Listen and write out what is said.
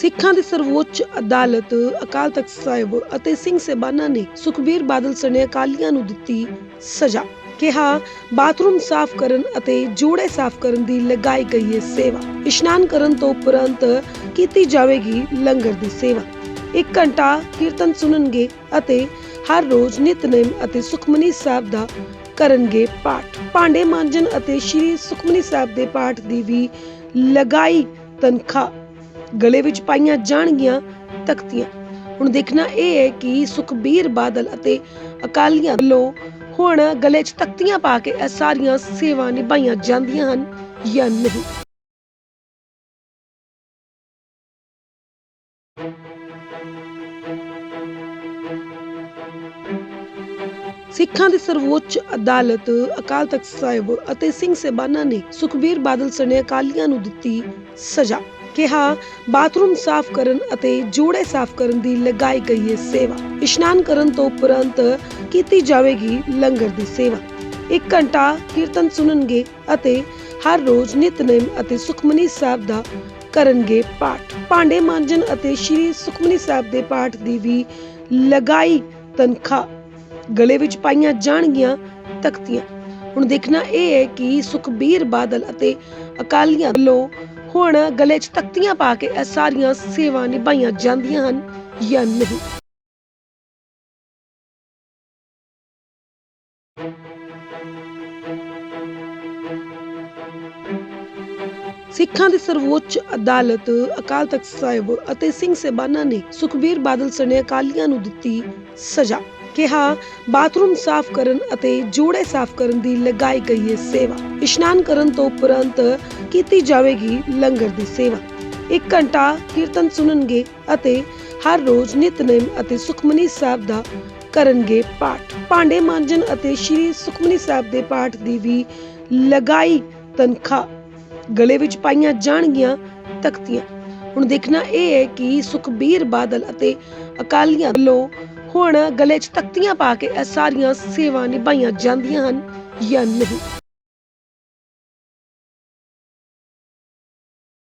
ਸਿੱਖਾਂ ਦੀ ਸਰਵਉੱਚ ਅਦਾਲਤ ਅਕਾਲ ਤਖਤ ਸਾਹਿਬ ਅਤੇ ਸਿੰਘ ਸਹਿਬਾਨਾਂ ਨੇ ਸੁਖਬੀਰ ਬਾਦਲ ਸਣੇ ਅਕਾਲੀਆਂ ਨੂੰ ਦਿੱਤੀ ਸਜ਼ਾ। ਕਿਹਾ, ਬਾਥਰੂਮ ਸਾਫ਼ ਕਰਨ ਅਤੇ ਜੋੜੇ ਸਾਫ਼ ਕਰਨ ਦੀ ਲਗਾਈ ਗਈ ਹੈ ਸੇਵਾ। ਇਸ਼ਨਾਨ ਕਰਨ ਤੋਂ ਉਪਰੰਤ ਕੀਤੀ ਜਾਵੇਗੀ ਲੰਗਰ ਦੀ ਸੇਵਾ। ਇੱਕ ਘੰਟਾ ਕੀਰਤਨ ਸੁਣਨਗੇ ਅਤੇ ਹਰ ਰੋਜ਼ ਨਿਤਨੇਮ ਅਤੇ ਸੁਖਮਨੀ ਸਾਹਿਬ ਦਾ ਕਰਨਗੇ ਪਾਠ। ਭਾਂਡੇ ਮਾਂਜਣ ਅਤੇ ਸ੍ਰੀ ਸੁਖਮਨੀ ਸਾਹਿਬ ਦੇ ਪਾਠ ਦੀ ਵੀ ਲਗਾਈ ਤਨਖਾਹ। ਗਲੇ ਵਿੱਚ ਪਾਈਆਂ ਜਾਣਗੀਆਂ ਤਖਤੀਆਂ। ਹੁਣ ਦੇਖਣਾ ਇਹ ਹੈ ਕਿ ਸੁਖਬੀਰ ਬਾਦਲ ਅਤੇ ਅਕਾਲੀਆਂ ਵੱਲੋਂ ਹੁਣ ਗਲੇ 'ਚ ਤਖਤੀਆਂ ਪਾ ਕੇ ਇਹ ਸਾਰੀਆਂ ਸੇਵਾ ਨਿਭਾਈਆਂ ਜਾਂਦੀਆਂ ਹਨ ਜਾਂ ਨਹੀਂ। ਸਿੱਖਾਂ ਦੀ ਸਰਵਉੱਚ ਅਦਾਲਤ ਅਕਾਲ ਤਖਤ ਸਾਹਿਬ ਅਤੇ ਸਿੰਘ ਸਹਿਬਾਨਾਂ ਨੇ ਸੁਖਬੀਰ ਬਾਦਲ ਸਣੇ ਅਕਾਲੀਆਂ ਨੂੰ ਦਿੱਤੀ ਸਜ਼ਾ। ਕਿਹਾ, ਬਾਥਰੂਮ ਸਾਫ਼ ਕਰਨ ਅਤੇ ਜੋੜੇ ਸਾਫ਼ ਕਰਨ ਦੀ ਲਗਾਈ ਗਈ ਹੈ ਸੇਵਾ। ਇਸ਼ਨਾਨ ਕਰਨ ਤੋਂ ਉਪਰੰਤ ਕੀਤੀ ਜਾਵੇਗੀ ਲੰਗਰ ਦੀ ਸੇਵਾ। ਇੱਕ ਘੰਟਾ ਕੀਰਤਨ ਸੁਣਨਗੇ ਅਤੇ ਹਰ ਰੋਜ਼ ਨਿਤਨੇਮ ਅਤੇ ਸੁਖਮਨੀ ਸਾਹਿਬ ਦਾ ਕਰਨਗੇ ਪਾਠ। ਭਾਂਡੇ ਮਾਂਜਣ ਅਤੇ ਸ੍ਰੀ ਸੁਖਮਨੀ ਸਾਹਿਬ ਦੇ ਪਾਠ ਦੀ ਵੀ ਲਗਾਈ ਤਨਖਾਹ। ਗਲੇ ਵਿੱਚ ਪਾਈਆਂ ਜਾਣਗੀਆਂ ਤਖਤੀਆਂ। ਹੁਣ ਦੇਖਣਾ ਇਹ ਹੈ ਕਿ ਸੁਖਬੀਰ ਬਾਦਲ ਅਤੇ ਅਕਾਲੀਆਂ ਵੱਲੋਂ ਹੁਣ ਗਲੇ 'ਚ ਤਖਤੀਆਂ ਪਾ ਕੇ ਇਹ ਸਾਰੀਆਂ ਸੇਵਾ ਨਿਭਾਈਆਂ ਜਾਂਦੀਆਂ ਹਨ ਜਾਂ ਨਹੀਂ? ਸਿੱਖਾਂ ਦੀ ਸਰਵੋੱਚ ਅਦਾਲਤ ਅਕਾਲ ਤਖਤ ਸਾਹਿਬ ਅਤੇ ਸਿੰਘ ਸਹਿਬਾਨਾਂ ਨੇ ਸੁਖਬੀਰ ਬਾਦਲ ਸਣੇ ਅਕਾਲੀਆਂ ਨੂੰ ਦਿੱਤੀ ਸਜ਼ਾ। ਕਿਹਾ, ਬਾਥਰੂਮ ਸਾਫ਼ ਕਰਨ ਅਤੇ ਜੋੜੇ ਸਾਫ਼ ਕਰਨ ਦੀ ਲਗਾਈ ਗਈ ਹੈ ਸੇਵਾ। ਇਸ਼ਨਾਨ ਕਰਨ ਤੋਂ ਉਪਰੰਤ ਕੀਤੀ ਜਾਵੇਗੀ ਲੰਗਰ ਦੀ ਸੇਵਾ। ਇੱਕ ਘੰਟਾ ਕੀਰਤਨ ਸੁਣਨਗੇ ਅਤੇ ਹਰ ਰੋਜ਼ ਨਿਤਨੇਮ ਅਤੇ ਸੁਖਮਨੀ ਸਾਹਿਬ ਦਾ ਕਰਨਗੇ ਪਾਠ। ਭਾਂਡੇ ਮਾਂਜਣ ਅਤੇ ਸ੍ਰੀ ਸੁਖਮਨੀ ਸਾਹਿਬ ਦੇ ਪਾਠ ਦੀ ਵੀ ਲਗਾਈ ਤਨਖਾਹ। ਗਲੇ ਵਿੱਚ ਪਾਈਆਂ ਜਾਣਗੀਆਂ ਤਖਤੀਆਂ। ਹੁਣ ਦੇਖਣਾ ਇਹ ਹੈ ਕਿ ਸੁਖਬੀਰ ਬਾਦਲ ਅਤੇ ਅਕਾਲੀਆਂ ਵੱਲੋਂ ਹੁਣ ਗਲੇ 'ਚ ਤਖਤੀਆਂ ਪਾ ਕੇ ਇਹ ਸਾਰੀਆਂ ਸੇਵਾ ਨਿਭਾਈਆਂ ਜਾਂਦੀਆਂ ਹਨ ਜਾਂ ਨਹੀਂ?